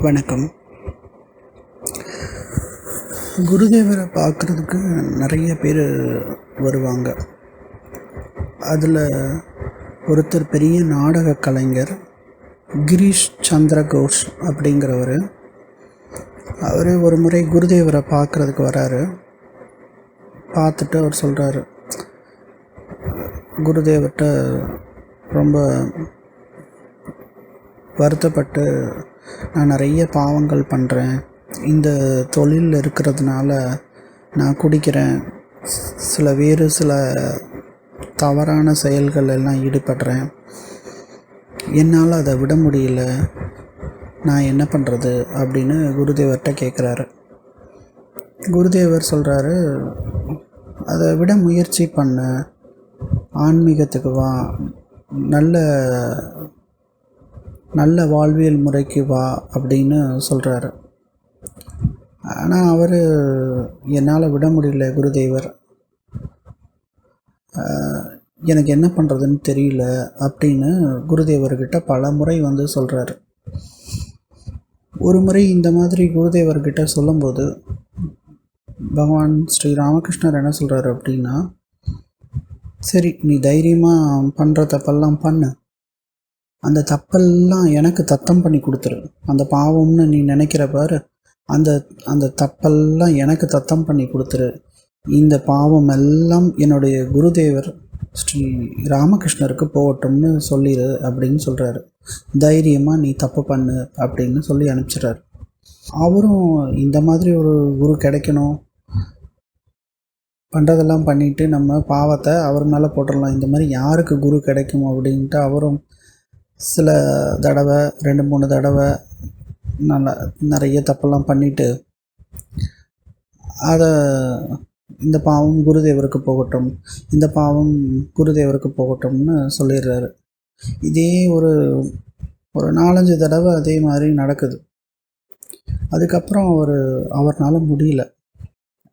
வணக்கம். குருதேவரை பார்க்குறதுக்கு நிறைய பேர் வருவாங்க. அதில் ஒருத்தர் பெரிய நாடக கலைஞர் கிரீஷ் சந்திர கோஷ் அப்படிங்கிறவர். அவர் ஒரு முறை குருதேவரை பார்க்குறதுக்கு வராரு. பார்த்துட்டு அவர் சொல்கிறாரு குருதேவர்கிட்ட ரொம்ப வருத்தப்பட்டு நான் நிறைய பாவங்கள் பண்ணுறேன் இந்த தொழில் இருக்கிறதுனால நான் குடிக்கிறேன். சில வேறு சில தவறான செயல்கள் எல்லாம் ஈடுபடுறேன். என்னால் அதை விட முடியல. நான் என்ன பண்ணுறது அப்படின்னு குருதேவர்கிட்ட கேட்குறாரு குருதேவர் சொல்கிறாரு அதை விட முயற்சி பண்ண. ஆன்மீகத்துக்கு வா. நல்ல நல்ல வாழ்வியல் முறைக்கு வா அப்படின்னு சொல்கிறாரு ஆனால் அவர் என்னால் விட முடியல குருதேவர். எனக்கு என்ன பண்ணுறதுன்னு தெரியல அப்படின்னு குருதேவர்கிட்ட பல முறை வந்து சொல்கிறாரு ஒரு முறை இந்த மாதிரி குருதேவர்கிட்ட சொல்லும்போது பகவான் ஸ்ரீ ராமகிருஷ்ணர் என்ன சொல்கிறாரு அப்படின்னா சரி நீ தைரியமாக பண்ணுற தப்பெல்லாம் பண்ணு. அந்த தப்பெல்லாம் எனக்கு தத்தம் பண்ணி கொடுத்துரு. அந்த பாவம்னு நீ நினைக்கிற பாரு. அந்த அந்த தப்பெல்லாம் எனக்கு தத்தம் பண்ணி கொடுத்துரு. இந்த பாவம் எல்லாம் என்னுடைய குருதேவர் ஸ்ரீ ராமகிருஷ்ணருக்கு போகட்டும்னு சொல்லிடு அப்படின்னு சொல்கிறாரு தைரியமாக நீ தப்பு பண்ணு அப்படின்னு சொல்லி அனுப்பிச்சிட்றாரு. அவரும் இந்த மாதிரி ஒரு குரு கிடைக்கணும். பண்ணுறதெல்லாம் பண்ணிவிட்டு நம்ம பாவத்தை அவர் மேலே போட்டுடலாம் இந்த மாதிரி யாருக்கு குரு கிடைக்கும் அப்படின்ட்டு அவரும் சில தடவை ரெண்டு மூணு தடவை நல்லா நிறைய தப்பெல்லாம் பண்ணிட்டு அதை இந்த பாவம் குருதேவருக்கு போகட்டும் இந்த பாவம் குருதேவருக்கு போகட்டும்னு சொல்லிடுறாரு. இதே ஒரு ஒரு நாலஞ்சு தடவை அதே மாதிரி நடக்குது. அதுக்கப்புறம் அவர் அவர்னால முடியல.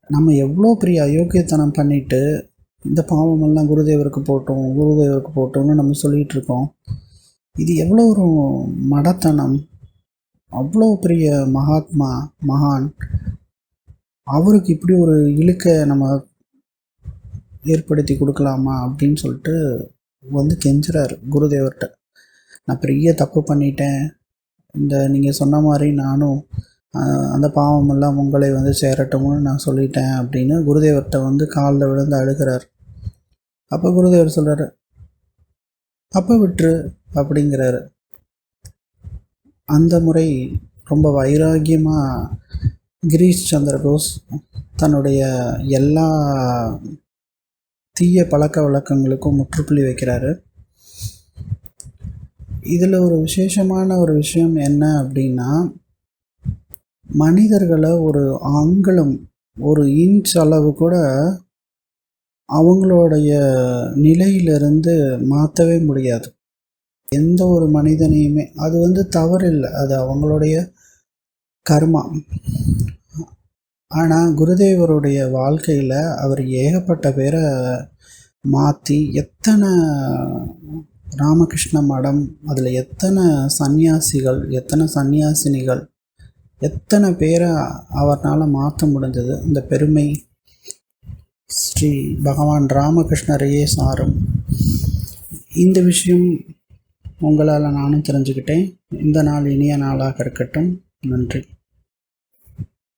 நம்ம எவ்வளோ பெரிய அயோக்கியத்தனம் பண்ணிட்டு இந்த பாவமெல்லாம் குருதேவருக்கு போட்டோம் குருதேவருக்கு போட்டோம்னு நம்ம சொல்லிகிட்டு இருக்கோம். இது எவ்வளோ ஒரு மடத்தனம் அவ்வளோ பெரிய மகாத்மா மகான். அவருக்கு இப்படி ஒரு இழுக்க நம்ம ஏற்படுத்தி கொடுக்கலாமா அப்படின்னு சொல்லிட்டு வந்து கெஞ்சுறாரு குருதேவர்கிட்ட. நான் பெரிய தப்பு பண்ணிட்டேன். இந்த நீங்கள் சொன்ன மாதிரி நானும் அந்த பாவமெல்லாம் உங்களை வந்து சேரட்டும்னு நான் சொல்லிட்டேன் அப்படின்னு குருதேவர்கிட்ட வந்து காலில் விழுந்து அழுகிறார். அப்போ குருதேவர் சொல்கிறார் அப்போ விட்டுரு. அப்படிங்கிறாரு. அந்த முறை ரொம்ப வைராகியமாக கிரீஷ் சந்திர போஸ் தன்னுடைய எல்லா தீய பழக்க வழக்கங்களுக்கும் முற்றுப்புள்ளி வைக்கிறாரு. இதில் ஒரு விசேஷமான ஒரு விஷயம் என்ன அப்படின்னா மனிதர்களை ஒரு ஆங்கிலம் ஒரு இன்ச் அளவு கூட அவங்களுடைய நிலையிலிருந்து மாற்றவே முடியாது. எந்த ஒரு மனிதனையுமே அது வந்து தவறு இல்லை அது அவங்களுடைய கர்மா. ஆனால் குருதேவருடைய வாழ்க்கையில் அவர் ஏகப்பட்ட பேரை மாற்றி எத்தனை ராமகிருஷ்ண மடம் அதில் எத்தனை சந்நியாசிகள் எத்தனை சந்நியாசினிகள் எத்தனை பேரை அவர்னால் மாற்ற முடிஞ்சது. இந்த பெருமை ஸ்ரீ பகவான் ராமகிருஷ்ணரையே சாரும். இந்த விஷயம் உங்களால் நானும் தெரிஞ்சுக்கிட்டேன். இந்த நாள் இனிய நாளாக இருக்கட்டும். நன்றி.